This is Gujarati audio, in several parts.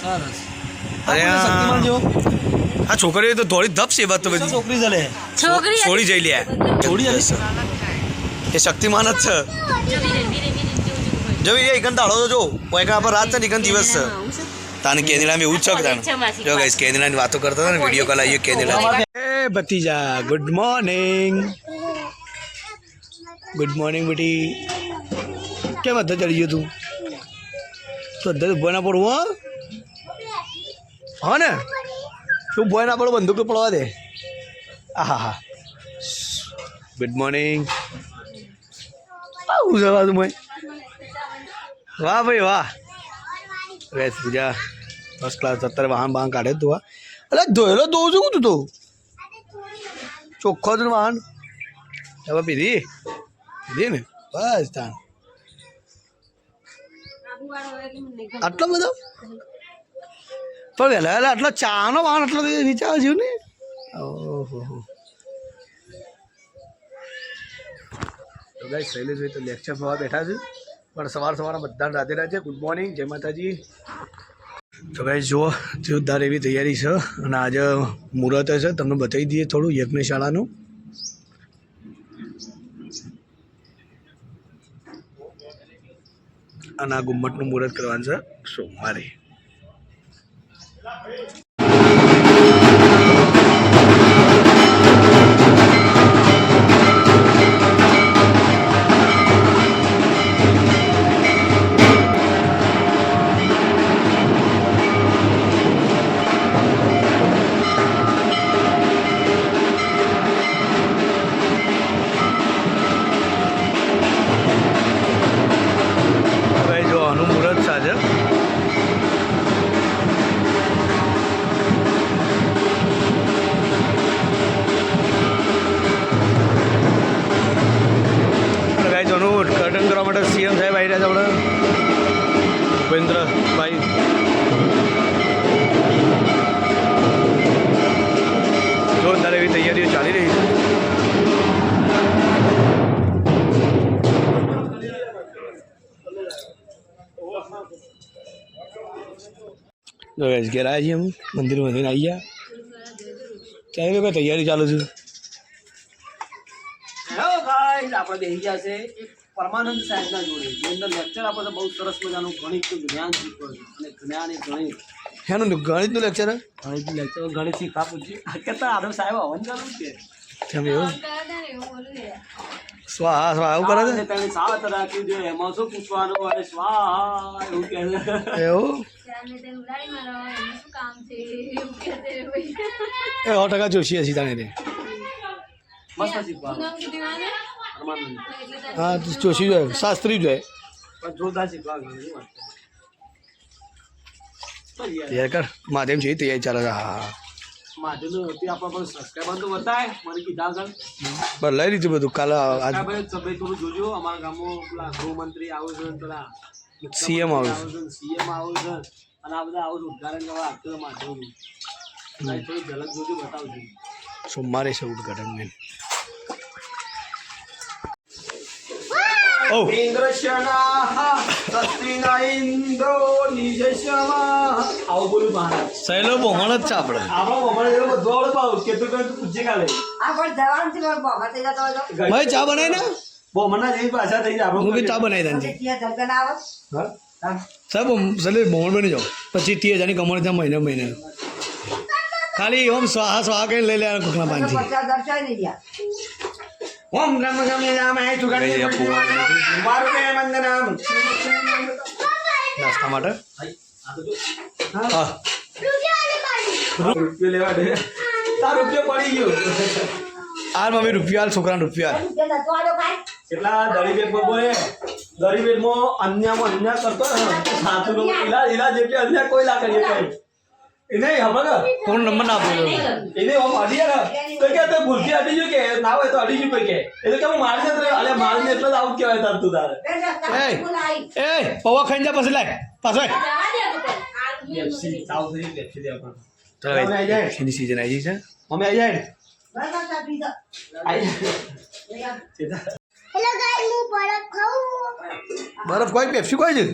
સરસ આ છોકરીઓ તો થોડી ધપ છે વાત તો બધી. છોકરી ચલે છોકરી છોડી જઈ લે. છોડી જઈ? એ શક્તિમાન જ છે. જો એ એકન દાડો જો. પોયકા પર રાત છે ને એકન દિવસ છે. તાને કેનેડામાં એવું જ છે તાને જો ગાઈસ કેનેડાની વાતો કરતા હતા ને વીડિયો કોલ આવ્યો કેનેડા. એ ભતીજા ગુડ મોર્નિંગ ગુડ મોર્નિંગ બેટી. કેમ હતા ચડી ગયો તું? તો અધર ઊભો ના પડવું હો. હા ને? શું ભોય ના પડો બંદૂક તો પડવા દે? આહા હા ગુડ મોર્નિંગ આવું જવા તું ભાઈ. વાહ ભાઈ, વાહ. વેસ પૂજા ફર્સ્ટ ક્લાસ અત્યારે વાહન વાહન કાઢે તું આ અરે ધોયેલો ધો છું તું તો? ચોખ્ખો જ વાહન? હવે પીધી? પીધી ને? બસ તાન આટલો બધો? પણ વહેલા વહેલા આટલો ચાનો વાહન આટલો વિચાર છે ને? ઓહો. તો ગાઈ શૈલેષભાઈ તો લેક્ચર ભરવા બેઠા છે. પણ સવાર સવારમાં બધા રાધે રાધે ગુડ મોર્નિંગ જય માતાજી. તો ગાઈ જુઓ જોરદાર એવી તૈયારી છે. અને આજે મુહૂર્ત છે, તમને બતાવી દઈએ થોડું યજ્ઞશાળાનું. અને આ ગુમ્મટનું મુહૂર્ત કરવાનું છે. સોમવારે ભૂપેન્દ્રભાઈ. જોરદાર એવી તૈયારીઓ ચાલી રહી છે. તો ઘેર આવ્યા છીએ અમે મંદિર મંદિર આવી ગયા. ત્યાં લોકો તૈયારી ચાલુ છે? આપણે બેસી ગયા છે. પરમાનંદ સાહેબના જોડે. જે અંદર લેક્ચર આપણને બહુ સરસ મજાનું ગણિત જ્ઞાન શીખવાડે છે. અને જ્ઞાન એ ગણિત. એનું ગણિતનું લેક્ચર ગણિત લેક્ચર ગણિત શીખવા પૂછ્યું આ કેતા આદમ સાહેબ હવન ચાલુ છે. કેમ એવું? સ્વાહા સ્વાહા એવું કરે છે? તેને સાત રાખ્યું છે. એમાં શું પૂછવાનું? અને સ્વાહા એવું કહે છે. છે? એવું એ સો ટકા જોશી હશે તાણે મસ્ત શીખવાનું હા જોશી જોઈએ શાસ્ત્રી જોઈએ તૈયાર કર માધ્યમ છે તૈયારી ચાલે હા બસ લઈ લીધું બધું કાલે જોજો અમારા ગામમાં પેલા ગૃહમંત્રી આવું છે પેલા CM આવું છે. સીએમ આવે છે અને આ બધા આવું ઉદ્ઘાટન કરવા આપતો માધવનું થોડી ઝલક જોજો બતાવજો. સોમવારે છે ઉદઘાટન મેન. આવું બોલું મહારાજ સહેલો બોમણ જ છે આપણે. ભાઈ ચા બનાવી ને? હું બી ચા બનાવી જલગન સાહેબ સલે બોમણ બની જાઓ પછી તી હજારની કમર ત્યાં મહિને મહિને. ખાલી ઓમ સ્વાહા સ્વાહા કઈ લઈ લે કોકના તો ઓમ નમ ગમે આ ફુવારી. મારું કે મંદનામ નાસ્તા માટે? હા. રૂપિયો લેવા દે. તાર રૂપિયો પડી ગયો. આ મમ્મી રૂપિયા હાલ રૂપિયા? કેટલા દરી બેટમાં બોલે દરી બેટમાં અન્યામાં અન્યાય કરતો ને સાચું ઇલાજ ઇલાજ એટલે અન્યાય કોઈ લાગે નહીં કઈ એને ખબર કોણ નંબર ના આપો? એને ઓમ અડી ને તો કે તે ભૂલથી અડી ગયું કે ના હોય તો અડી ગયું કોઈ કે. એટલે કે હું મારી જતો અલે મારી ને એટલે જ આઉટ કહેવાય તાર તું તારે. એ. એ પૌવા ખાઈને જા પછી લાય. પાછો. એની સીઝન આવી ગઈ છે. અમે આવી જાય. આવી આવ. બરફ કોઈ પેપ્સી કોઈ છે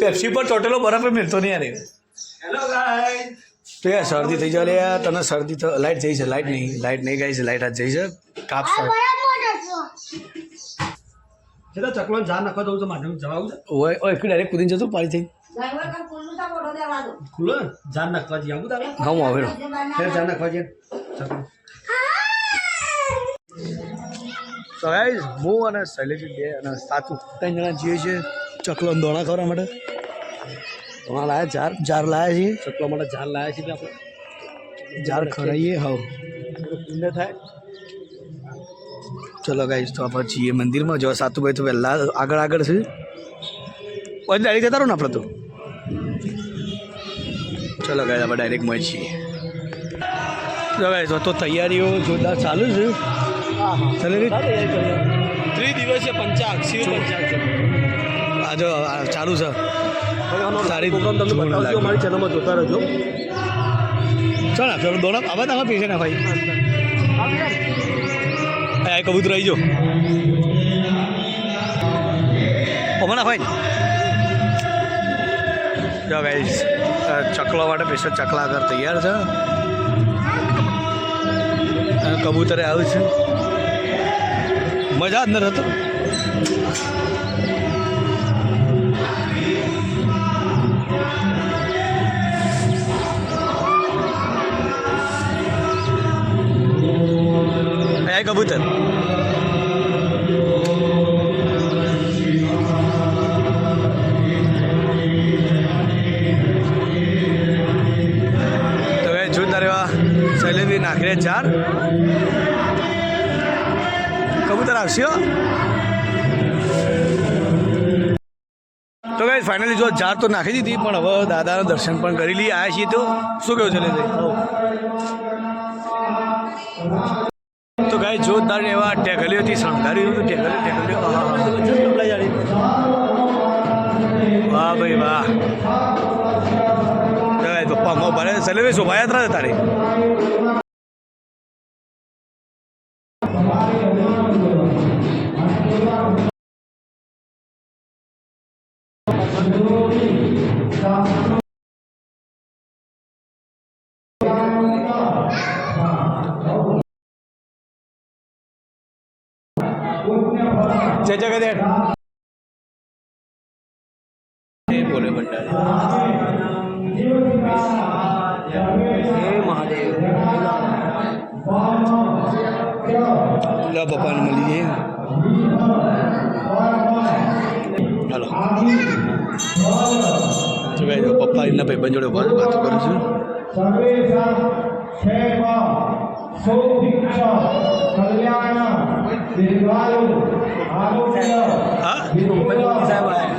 પેપ્સી પર ચોટેલો બરફ મિલતો નહીં યાર તો યાર શરદી થઈ જાય યાર. તને શરદી તો લાઇટ જઈ છે લાઇટ નહીં. લાઇટ નહીં ગઈ છે લાઇટ આજ જઈ છે. કાપ છે. છેલ્લા ચકલો જા નાખવા દઉં તો મારે જવાબ છે. ઓય ઓય કે ડાયરેક્ટ કૂદીને જતું પાડી થઈ. ખુલ્લું તો ફોટો દેવા દો. ખુલ્લો જાન નાખવા જઈએ આવું તારે? હા હું આવેલો. ફેર જાન નાખવા જઈએ ચકલો તો ગાઈઝ હું અને શૈલેજી બે અને સાચું ત્રણ જણા જઈએ છીએ ચકલો દોણા ખવડાવવા માટે. દોણા લાયા જાર જાર લાયા છીએ સતવા માટે જાર લાયા છીએ આપણે જાર ખરાઈએ હવ પુણ્ય થાય ચલો ગાઈશ તો આપણે છીએ મંદિરમાં જો સાતુભાઈ તો પહેલાં આગળ આગળ છે પછી ડાયરેક્ટ જતા રહો ને આપણે તો ચલો ગાય આપણે ડાયરેક્ટ મળીએ છીએ જો ગાય તો તૈયારીઓ જોરદાર ચાલુ છે ચાલે રે ત્રિદિવસીય પંચાગ શિવ પંચાગ છે આ જો ચાલુ છે સારી પ્રોગ્રામ તમને બતાવજો. અમારી ચેનલમાં જોતા રહેજો. ચાલ દોડા આવા તમે પૈસા ના ભાઈ? આ કબૂતર આવી જો હમણાં ભાઈ. જો ગાઈસ ચકલા માટે સ્પેશિયલ ચકલા આગળ તૈયાર છે. કબૂતરે આવ્યું છે. મજા જ ન હતો કબૂતર તો હવે જોતા રહેવા શૈલેન્દ્રી નાખી રહ્યા ચાર. કબૂતર આવશે. તો કઈ ફાઇનલી જો ચાર તો નાખી દીધી, પણ હવે દાદાના દર્શન પણ કરી લઈએ. આવ્યા છીએ તો. શું કહ્યું શૈલેન્દ્રી તો ગાય જોરદાર એવા ટેકલીઓથી શણગાર્યું હતું, ટેકલીઓ આહા. વાહ ભાઈ વાહ. પપ્પા ભરે સલેવે શોભાયાત્રા તારી. જય જગદેવ. જય બોલે ભંડારી. મહાદેવ. બાપાને મળી જઈએ હલો. પપ્પા એમના ભાઈબંધ જોડે વાતો કરું છું. સૌભિક્ષ કલ્યાણ દીર્ઘાયુ આરોગ્ય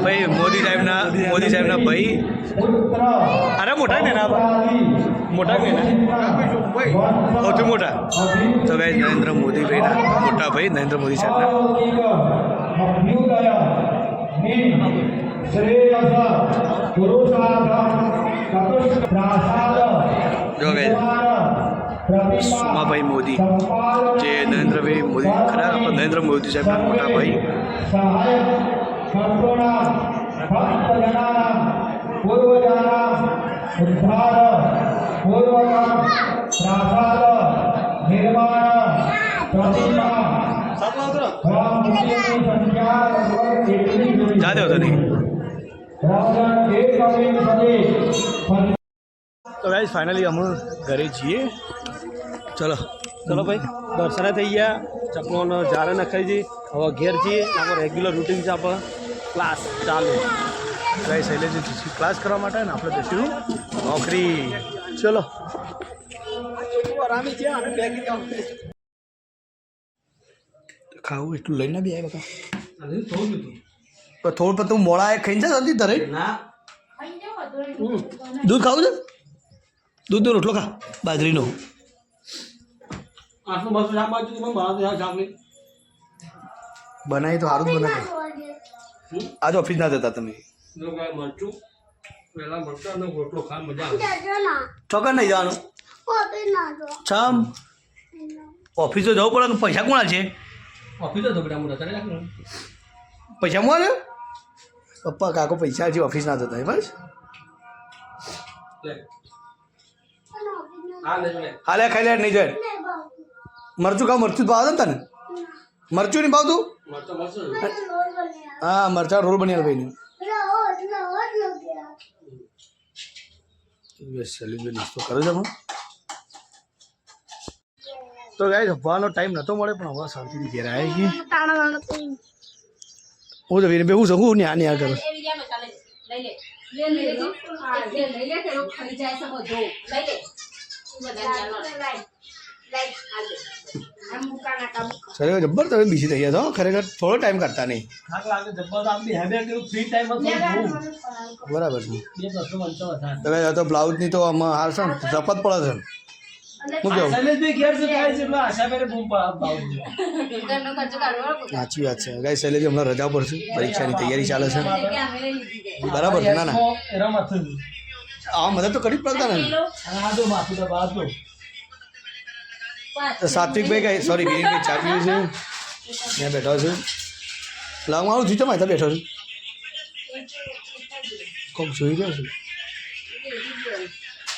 ભાઈ મોદી સાહેબના મોદી સાહેબના ભાઈ. અરે મોટા ને ના મોટા કે સૌથી મોટા. તો ગાય નરેન્દ્ર મોદી ભાઈના મોટા ભાઈ નરેન્દ્ર મોદી સાહેબના. શ્રેયસ જો ગાય સોમાભાઈ મોદી. જે નરેન્દ્રભાઈ મોદી ખરા નરેન્દ્ર મોદી સાહેબના મોટા ભાઈ. નહીં. તો ગાઈઝ ફાઇનલી અમે ઘરે છીએ. ચલો. ચલો ભાઈ દર્શને થઈ ગયા. ચકલોનો જારે નખાઈ જઈએ હવે ઘેર છીએ આપણે રેગ્યુલર રૂટીન છે આપણે. ક્લાસ ચાલુ. ગાઈઝ શૈલેષ ક્લાસ કરવા માટે ને આપણે જઈશું નોકરી. ચલો. ખાવું એટલું લઈને બી આવ્યા બકા થોડું હતું પણ થોડું પણ તું મોડા એ ખાઈને છે જલ્દી ધરે દૂધ ખાવું છે? દૂધનો રોટલો ખા. બાજરીનો. આટલું બસ શાક બાજુ શાક નહીં. બનાવી તો સારું જ બનાવે. આજ ઓફિસ ના જતા તમે. ચોક્કસ મરચું પહેલાં મરચું અને રોટલો ખાવા મજા આવે. નહીં જવાનું? છમ. ઓફિસે જવું પડે પૈસા કોણ છે? ઓફિસ હતો બેટા મોટા ચાલે પૈસા મોં છે? પપ્પા કાકો પૈસા હજી ઓફિસ ના જતા બસ હા લે લે. હાલે ખાઈ લે નહીં જાય. મરચું ખાવ, મરચું ભાવે ને તને? મરચું નહીં ભાવતું? હા, મરચા રોલ બની ભાઈ ને નાસ્તો કરે છે પણ. તો ગાય જવાનો ટાઈમ નહોતો મળે, પણ હવે શાંતિથી ઘેર આવી ગઈ હું તો વીરે હું શકું ને આ ને આ કરું. લઈ લે. સર જબ્બર તમે બીજી થઈ ગયા છો? ખરેખર થોડો ટાઈમ કાઢતા નહીં. બરાબર છે. વધારે તો બ્લાઉઝની તો આમાં હાલ છે ને જપત પડે છે શું કેવું. સાચી વાત છે. ગાઈ શૈલેજી હમણાં રજા પર છે પરીક્ષાની તૈયારી ચાલે છે. બરાબર છે ના ના. આ મદદ તો કરી જ પડતા ને સાત્વિકભાઈ કઈ સોરી વિરીનભાઈ ચા પીવું છે? ત્યાં બેઠો છું. લાવ આવું છું ચમ બેઠો છું. કોક જોઈ ગયો છું.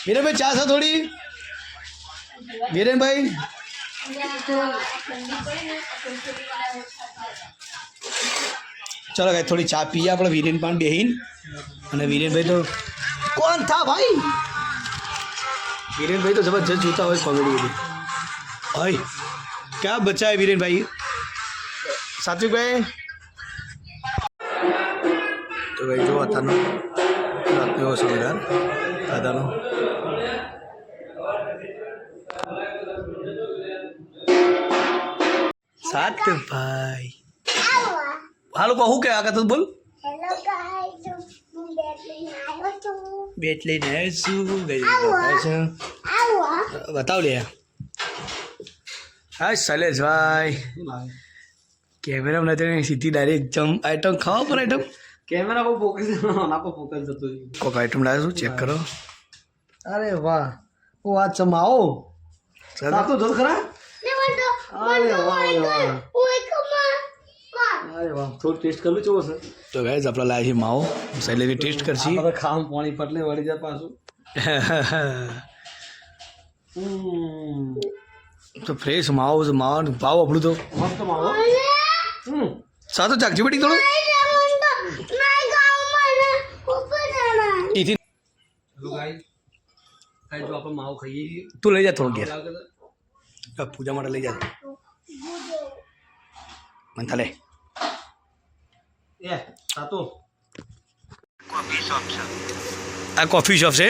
વિરેનભાઈ ચા છે થોડી? વિરેનભાઈ? ચલો ભાઈ થોડી ચા પીએ આપણે, વિરેન પણ બેહીન. અને વિરેનભાઈ તો કોણ થા ભાઈ? વિરેનભાઈ તો જબરજસ્ત જોતા હોય કોમેડી બધી. ભાઈ ક્યાં બચ્ચા है वीरेन भाई सात्विक भाई તો ભાઈ જો અત્યારનો રાતનો એવો સમાચાર દાદાનો સાત્વિકભાઈ હાલો કહું કે આગળ તો બોલ બેટ લઈને આવ્યો છું ગઈ બતાવે છે બતાવ લે હા શૈલેષભાઈ કેમેરા નથી સીધી ડાયરેક્ટ જમ આઈટમ ખાવા પર આઈટમ કેમેરા પર ફોકસ ના પર ફોકસ જતો કોક આઈટમ લાવ્યો છું ચેક કરો. અરે વાહ. ઓ વાત ચમાઓ માવો સાતો જો ખરા? અરે વાહ અરે વાહ. અરે વાહ થોડું ટેસ્ટ કરવું ચેવો સર. તો ગાઈસ આપણે લાવ્યા છે માવો. શૈલેષભાઈ ટેસ્ટ કરશી. આપણે ખામ પાણી પટલે વળી જાય પાછું. હમ. તો ફ્રેશ માવો છે માવાનો ભાવ આપણું તો. મસ્ત માવો? હમ. સાતો ચાકજી બટી થોડું. ગાઈસ જો આપણે માવો ખાઈએ તું લઈ જા થોડું ઘેર. છે? પૂજા માટે લઈ જા. મને લે એ સાતો. આ કોફી શોપ છે.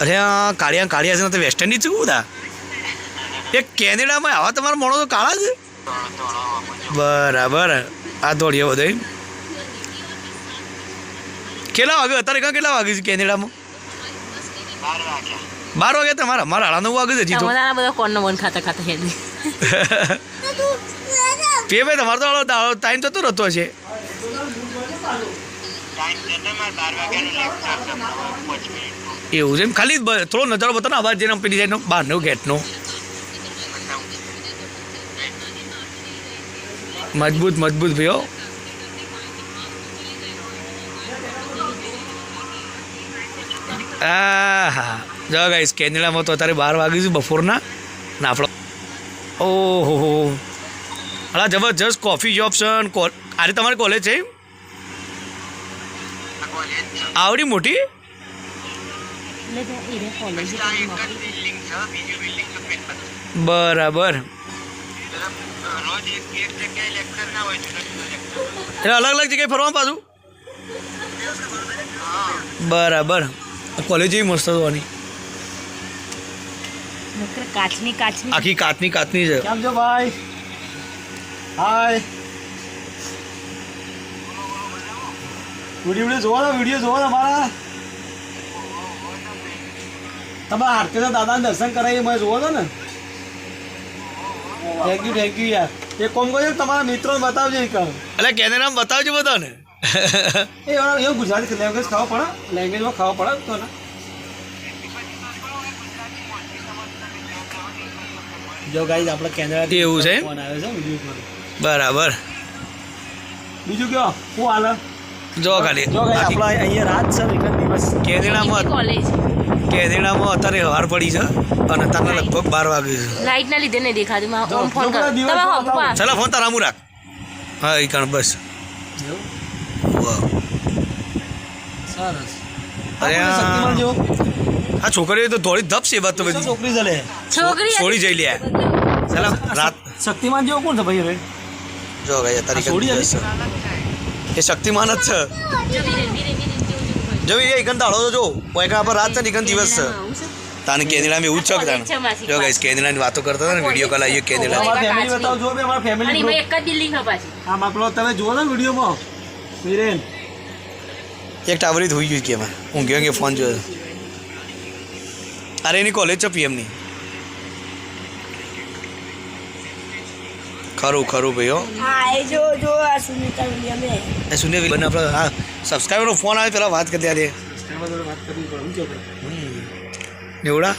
અરે આ કાળિયા કાળિયા છે ને તો વેસ્ટર્નની છે બધા? એ કેનેડામાં આવા તમારા મોણો તો કાળા છે? બરાબર. આ દોડીએ બધો. કેટલા વાગે? અત્યારે કાં કેટલા વાગે છે કેનેડામાં? બાર વાગે તમારા? મારા સાડા નવ વાગે છે જીતો બધા કોણનો મન ખાતા ખાતા હેડી. પે ભાઈ તમારો તો ટાઈમ થતો રહેતો છે. એવું છે. એમ ખાલી થોડો નજારો બતાવો ને અવાજ જેનો પેલી જાય બહારનો ગેટનો. મજબૂત મજબૂત ભાઈઓ હા હા જો કેનેડામાં તો અત્યારે બાર વાગ્યું છે બપોરના. ના આપણો ઓહો. હા જબરજસ્ત કોફી જોબ છે આજે આરે તમારી કોલેજ છે. આવડી મોટી? બરાબર. એટલે અલગ અલગ જગ્યાએ ફરવા પાછું? બરાબર. કોલેજ એવી મસ્ત હોવાની કાચની આખી કાચની કાચની છે. ભાઈ હાય વીડિયો વીડિયો જોવો વીડિયો જોવો મારા તમે હારતીના દાદાને દર્શન કરાવી મેં જોવો છો ને. થેન્ક યુ થેન્ક યુ યાર. એ કોમ કહો તમારા મિત્રો બતાવજો એક એટલે કેનેડામાં બતાવજો બધાને. એ એવું ગુજરાતી લેંગ્વેજ ખાવા પડે લેંગ્વેજમાં ખાવા પડે તો ને. જો ગાઈઝ આપણે કેનેડાથી એવું છે? ફોન આવ્યો છે વીડિયો બરાબર. બીજું કયો? શું હાલ? જો ખાલી. જો ગાઈઝ આપણે અહીંયા રાત છે વિકન દિવસ. કેનેડામાં કોલેજ કેદીણામાં અત્યારે વાર પડી છે અને અત્યારે લગભગ બાર વાગે છે. લાઈટ ના લીધે નહીં દેખાતું. માં ઓમ ફોન કર. કરો તમે હો પપ્પા ફોન તારા રાખ. હા એ કારણ બસ. સરસ. અરે આ આ- શક્તિમાન જેવો? આ છોકરીઓ તો થોડી ધપ છે વાત તો બધી. છોકરી છે છોકરી છોડી જઈ લે. ચાલો રાત શક્તિમાન જેવો કોણ છે ભાઈ હવે? જો ભાઈ તારી આ છોડી છે. એ શક્તિમાન જ છે. જો વિરેન વિરેન વિરેન કેવું જેવું હોય. જો એ એકન દાડો તો જો પોયકા પર રાત છે ને એકન દિવસ. છે આવું છે? તાને કેદીડામાં એવું જ છે કે તાને છે માસી જો ગઈશ કેદીડાની વાતો કરતા હતા ને વીડિયો કોલ આવીએ કેદીડા અમારા ફેમિલી બતાવો જો બે અમારા અને ફેમિલી એમાં એક જ બિલ્ડિંગ છે પાછી. આ માકલો તમે જુઓ ને વિડીયોમાં. વિરેન એક ટાવરી થઈ ગયું કે એમાં. ઊંઘ્યો કે ફોન જોયો. અરે એની કોલેજ છે પીએમની ખરું ખરું ભાઈ હો હા એ જો જો આ સુનિતા વિલિયમે. એ સુનિલ વિલન આપણે હા. સબસ્ક્રાઈબરનો ફોન આવે પેલા વાત કરી દે ભાઈ? એવડા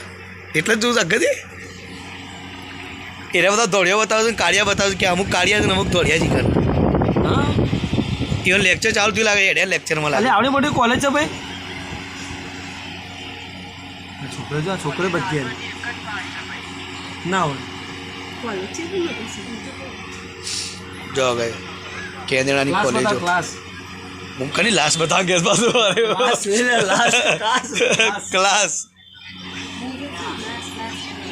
એટલે જ તું સગતી એને બધા દોડ્યા બતાવે છે કાળિયા બતાવે છે કે અમુક કાળિયા છે ને અમુક દોડ્યા છે હા? ઇવન લેક્ચર ચાલુ થયું લાગે એડે લેક્ચરમાં એટલે લાગે. આવડી મોટી કોલેજ છે ભાઈ? છોકરો જો છોકરો બધી ના હોય. જો ગઈ કેનેડાની કોલેજ કોલેજો ક્લાસ ક્લાસ એટલે last, ક્લાસ, ક્લાસ. ક્લાસ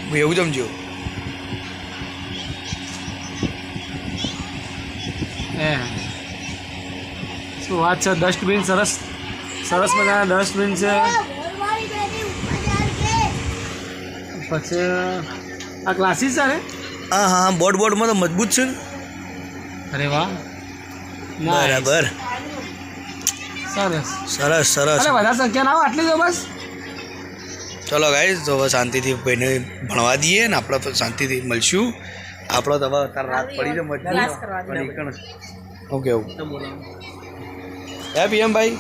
હું એવું સમજ્યો. શું વાત છે? ડસ્ટબિન સરસ? સરસ મજાના ડસ્ટબિન છે. પછી આ ક્લાસીસ છે ને? હા હા બોર્ડ બોર્ડમાં તો મજબૂત છે અરે વાહ. બરાબર. સરસ. સરસ સરસ. અરે વધારે સંખ્યા ના આટલી તો બસ. ચલો ગાઈઝ તો હવે શાંતિથી ભાઈને ભણવા દઈએ ને આપણે તો શાંતિથી મળશું. આપણો તો હવે અત્યારે રાત પડી છે મજબૂત. ઓકે ઓકે હે પીએમ ભાઈ